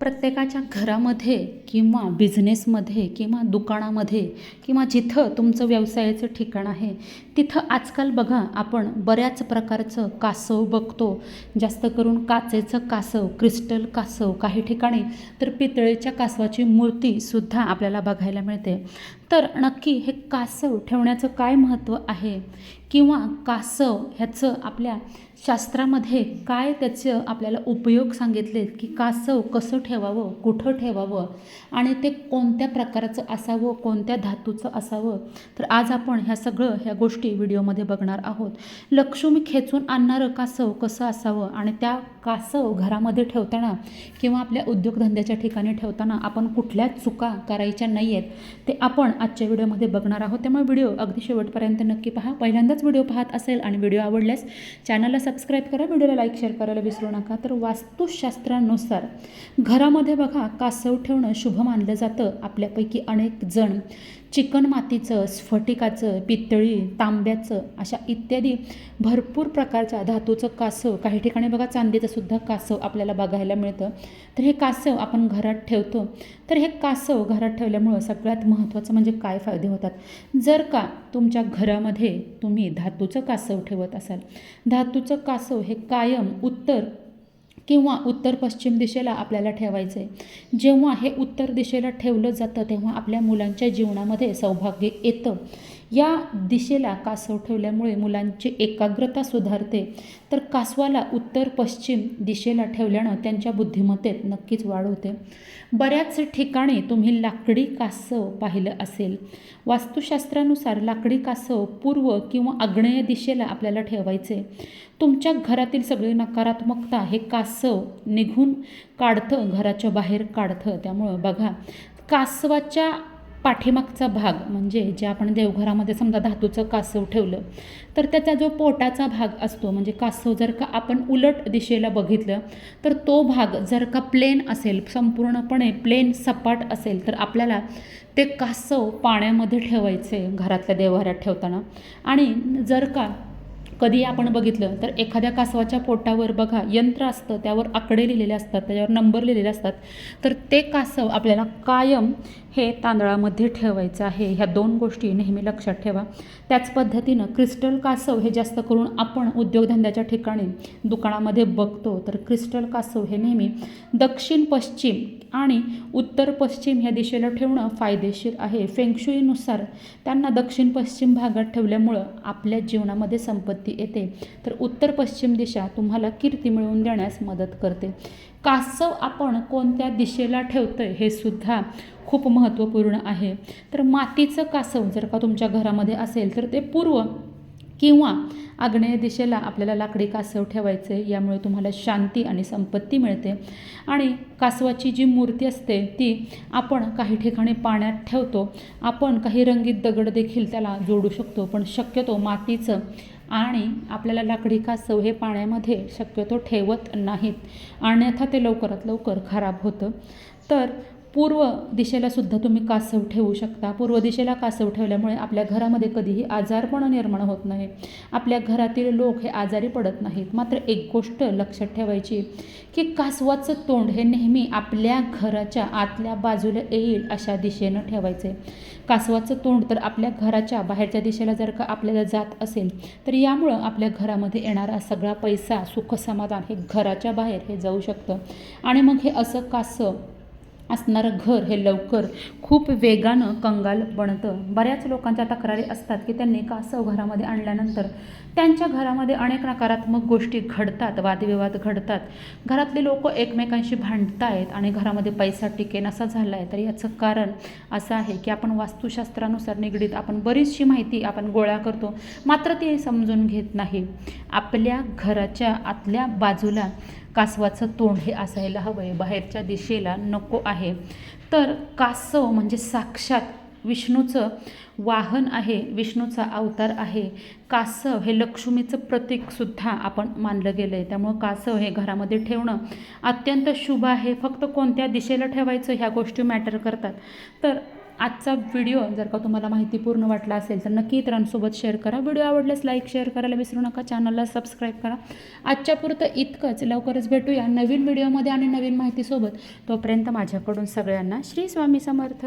प्रत्येकाच्या घरामध्ये किंवा बिझनेसमध्ये किंवा दुकानामध्ये किंवा जिथं तुमचं व्यवसायाचं ठिकाण आहे तिथं आजकाल बघा आपण बऱ्याच प्रकारचं कासव बघतो. जास्त करून काचेचं कासव क्रिस्टल कासव काही ठिकाणी तर पितळेच्या कासवाची मूर्तीसुद्धा आपल्याला बघायला मिळते. तर नक्की हे कासव ठेवण्याचं काय महत्त्व आहे? किंवा कासव ह्याचं आपल्या शास्त्रामध्ये काय त्याचं आपल्याला उपयोग सांगितलेत की कासव कसं ठेवावं कुठं ठेवावं आणि ते कोणत्या प्रकारचं असावं कोणत्या धातूचं असावं तर आज आपण ह्या सगळं ह्या गोष्टी व्हिडिओमध्ये बघणार आहोत. लक्ष्मी खेचून आणणारं कासव कसं असावं आणि त्या कासव घरामध्ये ठेवताना किंवा आपल्या उद्योगधंद्याच्या ठिकाणी ठेवताना आपण कुठल्या चुका करायच्या नाही आहेत ते आपण आजच्या व्हिडिओमध्ये बघणार आहोत. त्यामुळे व्हिडिओ अगदी शेवटपर्यंत नक्की पहा. पहिल्यांदाच व्हिडिओ पाहत असेल आणि व्हिडिओ आवडल्यास चॅनलला सबस्क्राईब करा व्हिडिओला लाईक शेअर करायला विसरू नका. तर वास्तुशास्त्रानुसार घरामध्ये बघा कासव ठेवणं शुभ मानलं जातं. आपल्यापैकी अनेक जण चिकणमातीचं स्फटिकाचं पितळी तांब्याचं अशा इत्यादी भरपूर प्रकारच्या धातूचं कासव काही ठिकाणी बघा चांदीचं सुद्धा कासव आपल्याला बघायला मिळतं. तर हे कासव आपण घरात ठेवतो. तर हे कासव घरात ठेवल्यामुळं सगळ्यात महत्त्वाचं म्हणजे काय फायदे होतात? जर का तुमच्या घरामध्ये तुम्ही धातूचं कासव ठेवत असाल धातूचं कासव हे कायम उत्तर किंवा उत्तर पश्चिम दिशेला आपल्याला ठेवायचं आहे जेव्हा हे उत्तर दिशेला ठेवलं जातं तेव्हा आपल्या मुलांच्या जीवनामध्ये सौभाग्य येतं. या दिशेला कासव ठेवल्यामुळे मुलांची एकाग्रता सुधारते. तर कासवाला उत्तर पश्चिम दिशेला ठेवल्यानं त्यांच्या बुद्धिमत्तेत नक्कीच वाढ होते. बऱ्याच ठिकाणी तुम्ही लाकडी कासव पाहिलं असेल. वास्तुशास्त्रानुसार लाकडी कासव पूर्व किंवा आग्नेय दिशेला आपल्याला ठेवायचे. तुमच्या घरातील सगळी नकारात्मकता हे कासव निघून काढतं घराच्या बाहेर काढतं. त्यामुळं बघा कासवाच्या पाठीमागचा भाग म्हणजे जे आपण देवघरामध्ये समजा धातूचं कासव ठेवलं तर त्याचा जो पोटाचा भाग असतो म्हणजे कासव जर का आपण उलट दिशेला बघितलं तर तो भाग जर का प्लेन असेल संपूर्णपणे प्लेन सपाट असेल तर आपल्याला ते कासव पाण्यामध्ये ठेवायचे घरातल्या देवघरात ठेवताना. आणि जर का कधी आपण बघितलं तर एखाद्या कासवाच्या पोटावर बघा यंत्र असतं त्यावर आकडे लिहिलेले असतात त्याच्यावर नंबर लिहिलेले असतात. तर ते कासव आपल्याला कायम हे तांदळामध्ये ठेवायचं आहे. ह्या दोन गोष्टी नेहमी लक्षात ठेवा. त्याच पद्धतीनं क्रिस्टल कासव हे जास्त करून आपण उद्योगधंद्याच्या ठिकाणी दुकानामध्ये बघतो. तर क्रिस्टल कासव हे नेहमी दक्षिण पश्चिम आणि उत्तर पश्चिम ह्या दिशेला ठेवणं फायदेशीर आहे. फेंगशुईनुसार त्यांना दक्षिण पश्चिम भागात ठेवल्यामुळं आपल्या जीवनामध्ये संपत्ती येते. तर उत्तर पश्चिम दिशा तुम्हाला कीर्ती मिळवून देण्यास मदत करते. कासव आपण कोणत्या दिशेला ठेवतोय हे सुद्धा खूप महत्त्वपूर्ण आहे. तर मातीचं कासव जर का तुमच्या घरामध्ये असेल तर ते पूर्व किंवा आग्नेय दिशेला आपल्याला लाकडी कासव ठेवायचे यामुळे तुम्हाला शांती आणि संपत्ती मिळते. आणि कासवाची जी मूर्ती असते ती आपण काही ठिकाणी पाण्यात ठेवतो. आपण काही रंगीत दगड देखील त्याला जोडू शकतो पण शक्यतो मातीचं आणि आपल्याला लाकडी कासव हे पाण्यामध्ये शक्यतो ठेवत नाहीत. अन्यथा ते लवकरात लवकर खराब होतं. तर पूर्व दिशेला सुद्धा तुम्ही कासव ठेवू शकता. पूर्व दिशेला कासव ठेवल्यामुळे आपल्या घरामध्ये कधीही आजारपण निर्माण होत नाही. आपल्या घरातील लोक हे आजारी पडत नाहीत. मात्र एक गोष्ट लक्षात ठेवायची की कासवाचं तोंड हे नेहमी आपल्या घराच्या आतल्या बाजूला येईल अशा दिशेनं ठेवायचं कासवाचं तोंड तर आपल्या घराच्या बाहेरच्या दिशेला जर का आपल्याला जात असेल तर यामुळं आपल्या घरामध्ये येणारा सगळा पैसा सुखसमाधान हे घराच्या बाहेर हे जाऊ शकतं. आणि मग हे असं कासव असणारं घर हे लवकर खूप वेगानं कंगाल बनतं. बऱ्याच लोकांच्या तक्रारी असतात की त्यांनी कासव घरामध्ये आणल्यानंतर त्यांच्या घरामध्ये अनेक नकारात्मक गोष्टी घडतात वादविवाद घडतात. घरातले लोक एकमेकांशी भांडत आहेत आणि घरामध्ये पैसा टिकेन असा झाला आहे तर याचं कारण असं आहे की आपण वास्तुशास्त्रानुसार निगडीत आपण बरीचशी माहिती आपण गोळा करतो. मात्र ती समजून घेत नाही. आपल्या घराच्या आतल्या बाजूला कासवाचं तोंड हे असायला हवं आहे बाहेरच्या दिशेला नको आहे. तर कासव म्हणजे साक्षात विष्णूचं वाहन आहे विष्णूचा अवतार आहे. कासव हे लक्ष्मीचं प्रतीकसुद्धा आपण मानलं गेलं आहे त्यामुळं कासव हे घरामध्ये ठेवणं अत्यंत शुभ आहे. फक्त कोणत्या दिशेला ठेवायचं ह्या गोष्टी मॅटर करतात. तर आजचा व्हिडिओ जर का तुम्हाला माहितीपूर्ण वाटला असेल तर नक्की इतरांसोबत शेअर करा. व्हिडिओ आवडल्यास लाईक शेअर करायला विसरू नका. चॅनलला सबस्क्राईब करा. आजच्या पुरतं इतकंच. लवकरच भेटूया नवीन व्हिडिओमध्ये आणि नवीन माहितीसोबत. तोपर्यंत माझ्याकडून सगळ्यांना श्री स्वामी समर्थ.